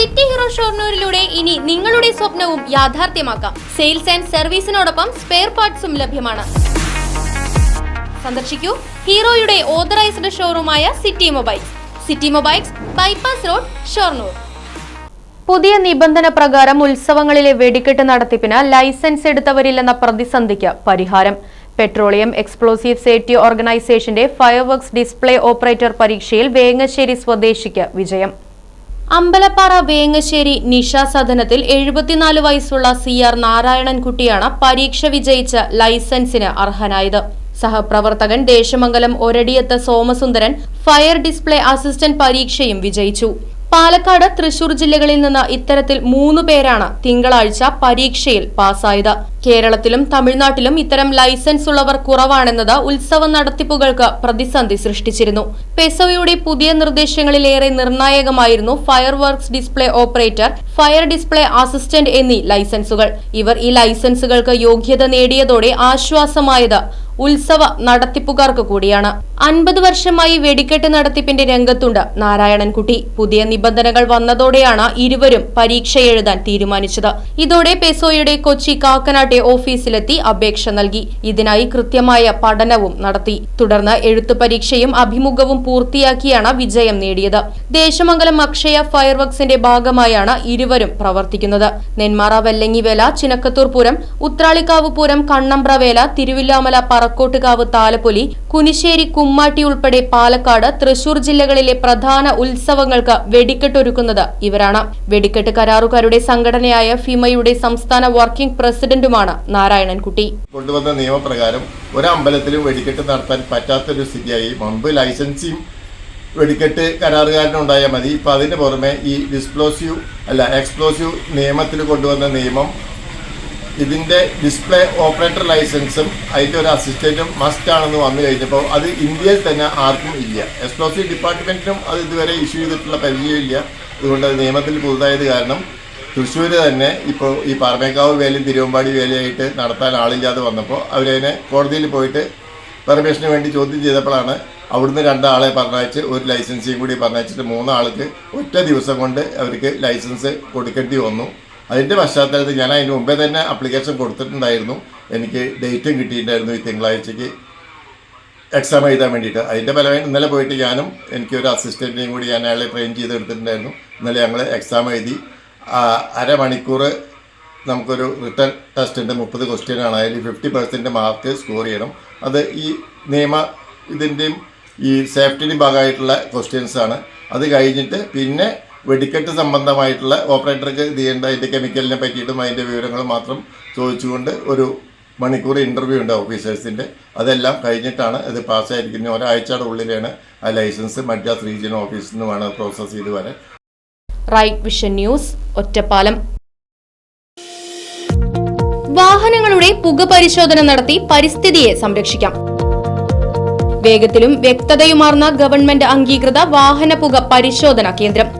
City hero ഷോർണൂരിലൂടെ ഇനി നിങ്ങളുടെ സ്വപ്നവും യാഥാർത്ഥ്യമാക്കാം. സെയിൽസ് ആൻഡ് സർവീസിനോടൊപ്പം സ്പെയർ പാർട്സും ലഭ്യമാണ്. സന്ദർശിക്കൂ ഹീറോയുടെ authorised ഷോറൂമായ city mobiles. City mobiles bypass road Shoranur. പുതിയ നിബന്ധന പ്രകാരം ഉത്സവങ്ങളിലെ വെടിക്കെട്ട് നടത്തിപ്പിന് ലൈസൻസ് എടുത്തവരില്ലെന്ന പ്രതിസന്ധിക്ക് പരിഹാരം. പെട്രോളിയം എക്സ്പ്ലോസീവ് സേഫ്റ്റി ഓർഗനൈസേഷന്റെ ഫയർവർക്സ് ഡിസ്പ്ലേ ഓപ്പറേറ്റർ പരീക്ഷയിൽ വേങ്ങശ്ശേരി സ്വദേശിക്ക് വിജയം. അമ്പലപ്പാറ വേങ്ങശ്ശേരി നിഷ സദനത്തിൽ എഴുപത്തിനാല് വയസ്സുള്ള സി ആർ നാരായണൻകുട്ടിയാണ് പരീക്ഷ വിജയിച്ച ലൈസൻസിന് അർഹനായത്. സഹപ്രവർത്തകൻ Desamangalam Oradiyath Somasundaran fire display assistant പരീക്ഷയും വിജയിച്ചു. പാലക്കാട് തൃശൂർ ജില്ലകളിൽ നിന്ന് ഇത്തരത്തിൽ മൂന്ന് പേരാണ് തിങ്കളാഴ്ച പരീക്ഷയിൽ പാസ്സായത്. കേരളത്തിലും തമിഴ്നാട്ടിലും ഇത്തരം ലൈസൻസ് ഉള്ളവർ കുറവാണെന്നത് ഉത്സവ നടത്തിപ്പുകൾക്ക് പ്രതിസന്ധി സൃഷ്ടിച്ചിരുന്നു. പെസോയുടെ പുതിയ നിർദ്ദേശങ്ങളിലേറെ നിർണായകമായിരുന്നു fireworks display operator fire display assistant എന്നീ ലൈസൻസുകൾ. ഇവർ ഈ ലൈസൻസുകൾക്ക് യോഗ്യത നേടിയതോടെ ആശ്വാസമായത് ഉത്സവ നടത്തിപ്പുകാർക്ക് കൂടിയാണ്. അൻപത് വർഷമായി വെടിക്കെട്ട് നടത്തിപ്പിന്റെ രംഗത്തുണ്ട് നാരായണൻകുട്ടി. പുതിയ നിബന്ധനകൾ വന്നതോടെയാണ് ഇരുവരും പരീക്ഷ എഴുതാൻ തീരുമാനിച്ചത്. ഇതോടെ പെസോയുടെ കൊച്ചി കാക്കനാട്ടെ ഓഫീസിലെത്തി അപേക്ഷ നൽകി. ഇതിനായി കൃത്യമായ പഠനവും നടത്തി. തുടർന്ന് എഴുത്തു പരീക്ഷയും അഭിമുഖവും പൂർത്തിയാക്കിയാണ് വിജയം നേടിയത്. ദേശമംഗലം അക്ഷയ ഫയർവർക്സിന്റെ ഭാഗമായാണ് ഇരുവരും പ്രവർത്തിക്കുന്നത്. നെന്മാറ വെല്ലങ്ങിവേല ചിനക്കത്തൂർ പൂരം ഉത്രാളിക്കാവ് പൂരം കണ്ണമ്പ്രവേല തിരുവില്ലാമല പറക്കോട്ടുകാവ് താലപ്പൊലി കുനിശ്ശേരി കുമ്മാട്ടി ഉൾപ്പെടെ പാലക്കാട് തൃശൂർ ജില്ലകളിലെ പ്രധാന ഉത്സവങ്ങൾക്ക് വെടിക്കെട്ടൊരുക്കുന്നത് ഇവരാണ്. വെടിക്കെട്ട് കരാറുകാരുടെ സംഘടനയായ ഫിമയുടെ സംസ്ഥാന വർക്കിംഗ് പ്രസിഡന്റുമാണ് നാരായണൻകുട്ടി. കൊണ്ടുവന്ന നിയമപ്രകാരം ഒരു ഒരമ്പലത്തിലും വെടിക്കെട്ട് നടത്താൻ പറ്റാത്തൊരു സ്ഥിതിയായി. മുമ്പ് ലൈസൻസിയും വെടിക്കെട്ട് കരാറുകാരനുണ്ടായാൽ മതി. ഇപ്പൊ അതിന് പുറമെ ഈ ഡിസ്പ്ലോസീവ് അല്ല എക്സ്പ്ലോസീവ് നിയമത്തിൽ കൊണ്ടുവന്ന നിയമം ഇതിന്റെ ഡിസ്പ്ലേ ഓപ്പറേറ്റർ ലൈസൻസും അതിന്റെ ഒരു അസിസ്റ്റന്റും മസ്റ്റ് ആണെന്ന് വന്നു കഴിഞ്ഞപ്പോൾ അത് ഇന്ത്യയിൽ തന്നെ ആർക്കും ഇല്ല. എക്സ്പ്ലോസീവ് ഡിപ്പാർട്ട്മെന്റിനും അത് ഇതുവരെ ഇഷ്യൂ ചെയ്തിട്ടുള്ള പരിചയമില്ല അതുകൊണ്ട് അത് നിയമത്തിൽ പുതുതായത് കാരണം തൃശ്ശൂർ തന്നെ ഇപ്പോൾ ഈ പാറമേക്കാവ് വേലയും തിരുവമ്പാടി വേലയായിട്ട് നടത്താൻ ആളില്ലാതെ വന്നപ്പോൾ അവരതിനെ കോടതിയിൽ പോയിട്ട് പെർമിഷന് വേണ്ടി ചോദ്യം ചെയ്തപ്പോഴാണ് അവിടുന്ന് രണ്ടാളെ പറഞ്ഞയച്ച് ഒരു ലൈസൻസിയും കൂടി പറഞ്ഞയച്ചിട്ട് മൂന്നാൾക്ക് ഒറ്റ ദിവസം കൊണ്ട് അവർക്ക് ലൈസൻസ് കൊടുക്കേണ്ടി വന്നു. അതിന്റെ പശ്ചാത്തലത്തിൽ ഞാൻ അതിന് മുമ്പേ തന്നെ അപ്ലിക്കേഷൻ കൊടുത്തിട്ടുണ്ടായിരുന്നു. എനിക്ക് ഡേറ്റും കിട്ടിയിട്ടുണ്ടായിരുന്നു ഈ തിങ്കളാഴ്ചയ്ക്ക് എക്സാം എഴുതാൻ വേണ്ടിയിട്ട്. അതിന്റെ ഫലമായി ഇന്നലെ പോയിട്ട് ഞാനും എനിക്കൊരു അസിസ്റ്റന്റിനെയും കൂടി ഞാൻ അയാളെ ട്രെയിൻ ചെയ്തെടുത്തിട്ടുണ്ടായിരുന്നു. ഇന്നലെ ഞങ്ങൾ എക്സാം എഴുതി അരമണിക്കൂർ നമുക്കൊരു റിട്ടേൺ ഉണ്ട്. മുപ്പത് ക്വസ്റ്റ്യൻ ആണ്. അതിൽ ഫിഫ്റ്റി പെർസെന്റ് മാർക്ക് സ്കോർ ചെയ്യണം. അത് ഈ നിയമ ഇതിന്റെയും ഈ സേഫ്റ്റിന്റെയും ഭാഗമായിട്ടുള്ള ക്വസ്റ്റ്യൻസാണ് അത് കഴിഞ്ഞിട്ട് പിന്നെ വെടിക്കെട്ട് സംബന്ധമായിട്ടുള്ള ഓപ്പറേറ്റർക്ക് ഇത് ചെയ്യേണ്ട അതിന്റെ കെമിക്കലിനെ പറ്റിയിട്ടും അതിന്റെ വിവരങ്ങൾ മാത്രം ചോദിച്ചുകൊണ്ട് ഒരു മണിക്കൂർ ഇന്റർവ്യൂ ഉണ്ട് ഓഫീസേഴ്സിന്റെ അതെല്ലാം കഴിഞ്ഞിട്ടാണ് ഇത് പാസ്സായിരിക്കുന്ന ഒരാഴ്ചയുടെ ഉള്ളിലാണ് ആ ലൈസൻസ് മദ്രാസ് റീജിയൻ ഓഫീസിൽ നിന്ന് വേണം പ്രോസസ്സ് ചെയ്ത് വരാൻ. Right vision news Ottapalam. വാഹനങ്ങളുടെ പുക പരിശോധന നടത്തി പരിസ്ഥിതിയെ സംരക്ഷിക്കാം. വേഗത്തിലും വ്യക്തതയുമാർന്ന ഗവൺമെന്റ് അംഗീകൃത വാഹന പുക പരിശോധന കേന്ദ്രം.